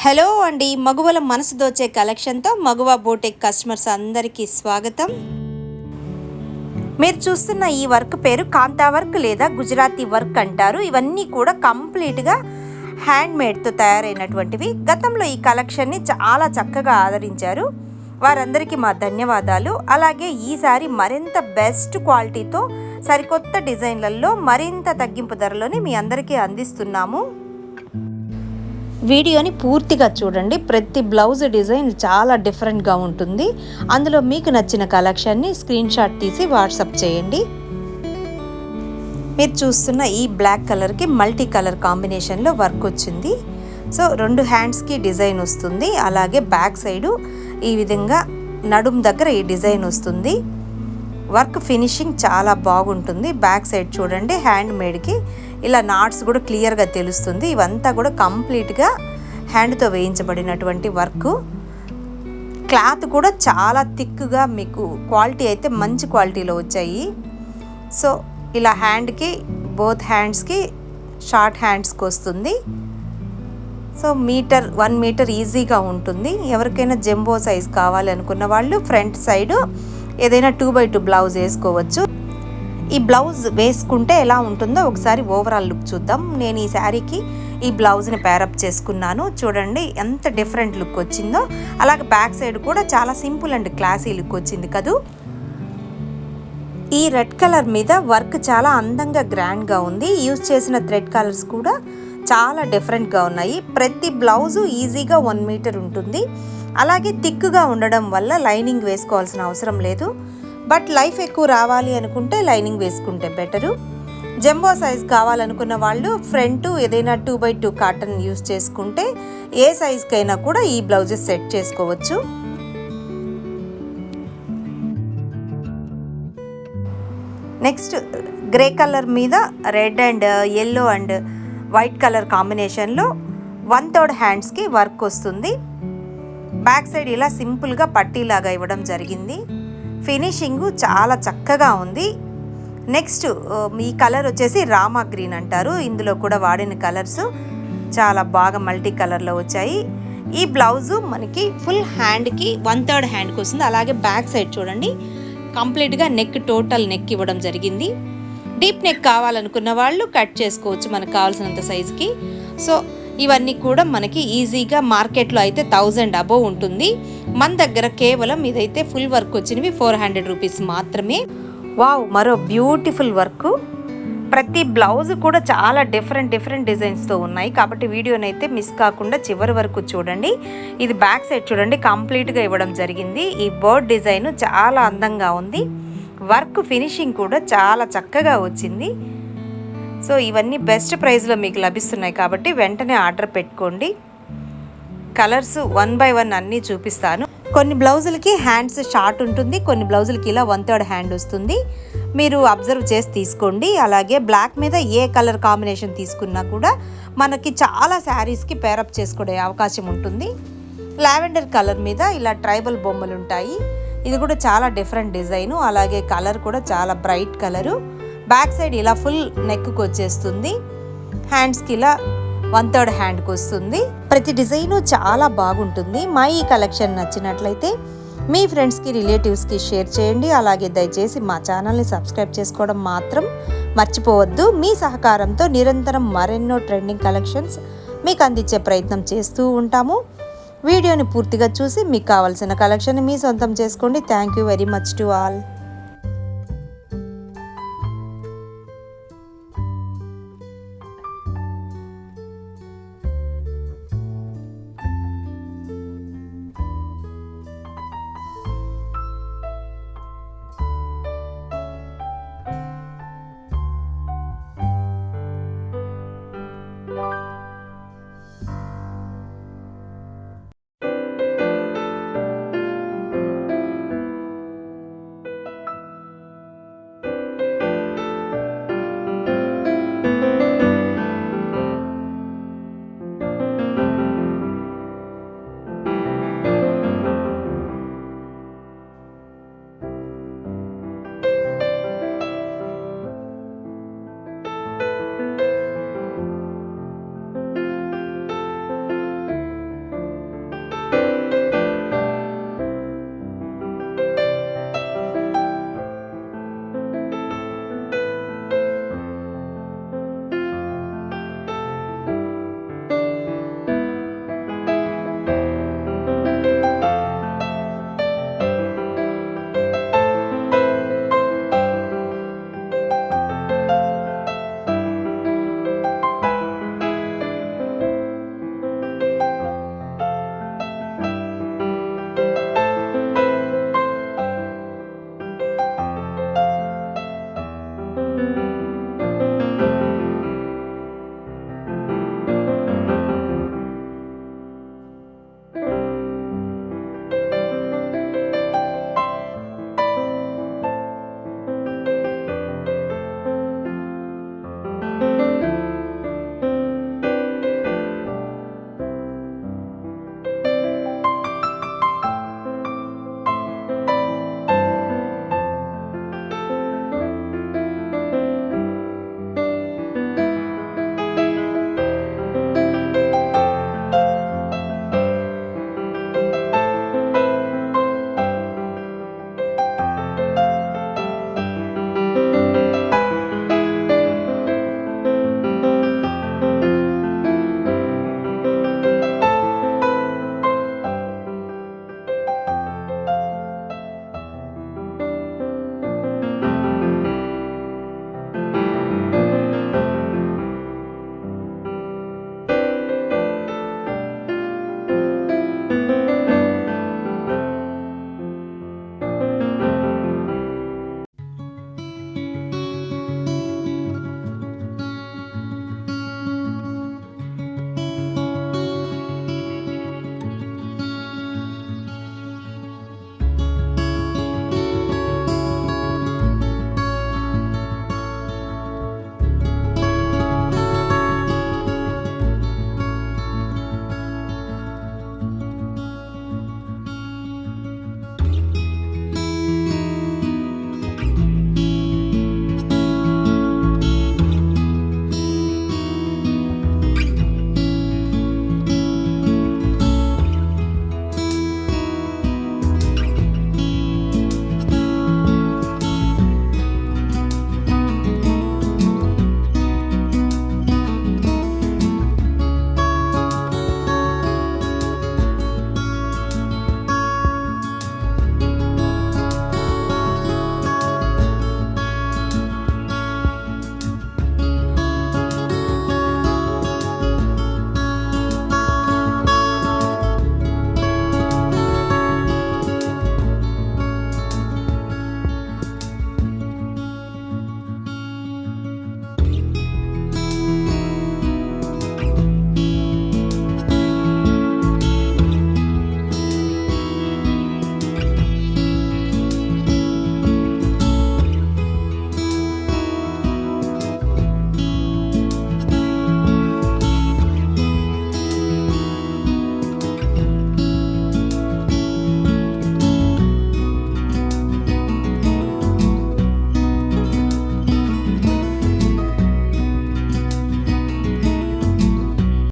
Hello అండి మగువల మనసు దోచే కలెక్షన్తో మగువ బోటెక్ కస్టమర్స్ అందరికీ స్వాగతం. మీరు చూస్తున్న ఈ వర్క్ పేరు కాంతా వర్క్ లేదా గుజరాతీ వర్క్ అంటారు. ఇవన్నీ కూడా కంప్లీట్గా హ్యాండ్మేడ్తో తయారైనటువంటివి. గతంలో ఈ కలెక్షన్ని చాలా చక్కగా ఆదరించారు. వారందరికీ మా ధన్యవాదాలు. అలాగే ఈసారి మరింత బెస్ట్ క్వాలిటీతో సరికొత్త డిజైన్లలో మరింత తగ్గింపు ధరలోనే మీ అందరికీ అందిస్తున్నాము. వీడియోని పూర్తిగా చూడండి. ప్రతి బ్లౌజ్ డిజైన్ చాలా డిఫరెంట్గా ఉంటుంది. అందులో మీకు నచ్చిన కలెక్షన్ని స్క్రీన్ షాట్ తీసి వాట్సాప్ చేయండి. మీరు చూస్తున్న ఈ బ్లాక్ కలర్కి మల్టీ కలర్ కాంబినేషన్లో వర్క్ వచ్చింది. సో రెండు హ్యాండ్స్కి డిజైన్ వస్తుంది. అలాగే బ్యాక్ సైడు ఈ విధంగా నడుం దగ్గర ఈ డిజైన్ వస్తుంది. వర్క్ ఫినిషింగ్ చాలా బాగుంటుంది. బ్యాక్ సైడ్ చూడండి హ్యాండ్ మేడ్కి ఇలా నాట్స్ కూడా క్లియర్గా తెలుస్తుంది. ఇవంతా కూడా కంప్లీట్గా హ్యాండ్తో వేయించబడినటువంటి వర్క్. క్లాత్ కూడా చాలా థిక్గా మీకు క్వాలిటీ అయితే మంచి క్వాలిటీలో వచ్చాయి. సో ఇలా హ్యాండ్కి బోత్ హ్యాండ్స్కి షార్ట్ హ్యాండ్స్కి వస్తుంది. సో మీటర్ వన్ మీటర్ ఈజీగా ఉంటుంది. ఎవరికైనా జంబో సైజ్ కావాలి అనుకున్న వాళ్ళు ఫ్రంట్ సైడు ఏదైనా టూ బై టూ బ్లౌజ్ వేసుకోవచ్చు. ఈ బ్లౌజ్ వేసుకుంటే ఎలా ఉంటుందో ఒకసారి ఓవరాల్ లుక్ చూద్దాం. నేను ఈ శారీకి ఈ బ్లౌజ్ని పేరప్ చేసుకున్నాను. చూడండి ఎంత డిఫరెంట్ లుక్ వచ్చిందో. అలాగే బ్యాక్ సైడ్ కూడా చాలా సింపుల్ అండ్ క్లాసీ లుక్ వచ్చింది కదూ. ఈ రెడ్ కలర్ మీద వర్క్ చాలా అందంగా గ్రాండ్గా ఉంది. యూజ్ చేసిన థ్రెడ్ కలర్స్ కూడా చాలా డిఫరెంట్గా ఉన్నాయి. ప్రతి బ్లౌజు ఈజీగా వన్ మీటర్ ఉంటుంది. అలాగే థిక్గా ఉండడం వల్ల లైనింగ్ వేసుకోవాల్సిన అవసరం లేదు. బట్ లైఫ్ ఎక్కువ రావాలి అనుకుంటే లైనింగ్ వేసుకుంటే బెటరు. జంబో సైజ్ కావాలనుకున్న వాళ్ళు ఫ్రంట్ ఏదైనా two by two cotton use చేసుకుంటే ఏ సైజ్కైనా కూడా ఈ బ్లౌజెస్ సెట్ చేసుకోవచ్చు. నెక్స్ట్ గ్రే కలర్ మీద red and yellow and white colour కాంబినేషన్లో వన్ థర్డ్ హ్యాండ్స్కి వర్క్ వస్తుంది. బ్యాక్ సైడ్ ఇలా సింపుల్గా పట్టీలాగా ఇవ్వడం జరిగింది. ఫినిషింగ్ చాలా చక్కగా ఉంది. నెక్స్ట్ ఈ కలర్ వచ్చేసి రామా గ్రీన్ అంటారు. ఇందులో కూడా వాడిన కలర్స్ చాలా బాగా మల్టీ కలర్లో వచ్చాయి. ఈ బ్లౌజు మనకి ఫుల్ హ్యాండ్కి వన్ థర్డ్ హ్యాండ్కి వస్తుంది. అలాగే బ్యాక్ సైడ్ చూడండి. కంప్లీట్గా నెక్ టోటల్ నెక్ ఇవ్వడం జరిగింది. డీప్ నెక్ కావాలనుకున్న వాళ్ళు కట్ చేసుకోవచ్చు మనకు కావాల్సినంత సైజుకి. సో ఇవన్నీ కూడా మనకి ఈజీగా మార్కెట్లో అయితే థౌజండ్ అబోవ్ ఉంటుంది. మన దగ్గర కేవలం ఇదైతే ఫుల్ వర్క్ వచ్చినవి ఫోర్ హండ్రెడ్ రూపీస్ మాత్రమే. వావ్ మరో బ్యూటిఫుల్ వర్క్. ప్రతి బ్లౌజ్ కూడా చాలా డిఫరెంట్ డిఫరెంట్ డిజైన్స్తో ఉన్నాయి. కాబట్టి వీడియోని అయితే మిస్ కాకుండా చివరి వరకు చూడండి. ఇది బ్యాక్ సైడ్ చూడండి కంప్లీట్గా ఇవ్వడం జరిగింది. ఈ బర్డ్ డిజైన్ చాలా అందంగా ఉంది. వర్క్ ఫినిషింగ్ కూడా చాలా చక్కగా వచ్చింది. సో ఇవన్నీ బెస్ట్ ప్రైస్లో మీకు లభిస్తున్నాయి కాబట్టి వెంటనే ఆర్డర్ పెట్టుకోండి. కలర్స్ వన్ బై వన్ అన్నీ చూపిస్తాను. కొన్ని బ్లౌజులకి హ్యాండ్స్ షార్ట్ ఉంటుంది కొన్ని బ్లౌజులకి ఇలా వన్ థర్డ్ హ్యాండ్ వస్తుంది. మీరు అబ్జర్వ్ చేసి తీసుకోండి. అలాగే బ్లాక్ మీద ఏ కలర్ కాంబినేషన్ తీసుకున్నా కూడా మనకి చాలా శారీస్కి పేరప్ చేసుకునే అవకాశం ఉంటుంది. లావెండర్ కలర్ మీద ఇలా ట్రైబల్ బొమ్మలు ఉంటాయి. ఇది కూడా చాలా డిఫరెంట్ డిజైను అలాగే కలర్ కూడా చాలా బ్రైట్ కలరు బ్యాక్ సైడ్ ఇలా ఫుల్ నెక్కు వచ్చేస్తుంది. హ్యాండ్స్కి ఇలా వన్ థర్డ్ హ్యాండ్కి వస్తుంది. ప్రతి డిజైను చాలా బాగుంటుంది. మా ఈ కలెక్షన్ నచ్చినట్లయితే మీ ఫ్రెండ్స్కి రిలేటివ్స్కి షేర్ చేయండి. అలాగే దయచేసి మా ఛానల్ని సబ్స్క్రైబ్ చేసుకోవడం మాత్రం మర్చిపోవద్దు. మీ సహకారంతో నిరంతరం మరెన్నో ట్రెండింగ్ కలెక్షన్స్ మీకు అందించే ప్రయత్నం చేస్తూ ఉంటాము. వీడియోని పూర్తిగా చూసి మీకు కావాల్సిన కలెక్షన్ మీ సొంతం చేసుకోండి. Thank you very much to all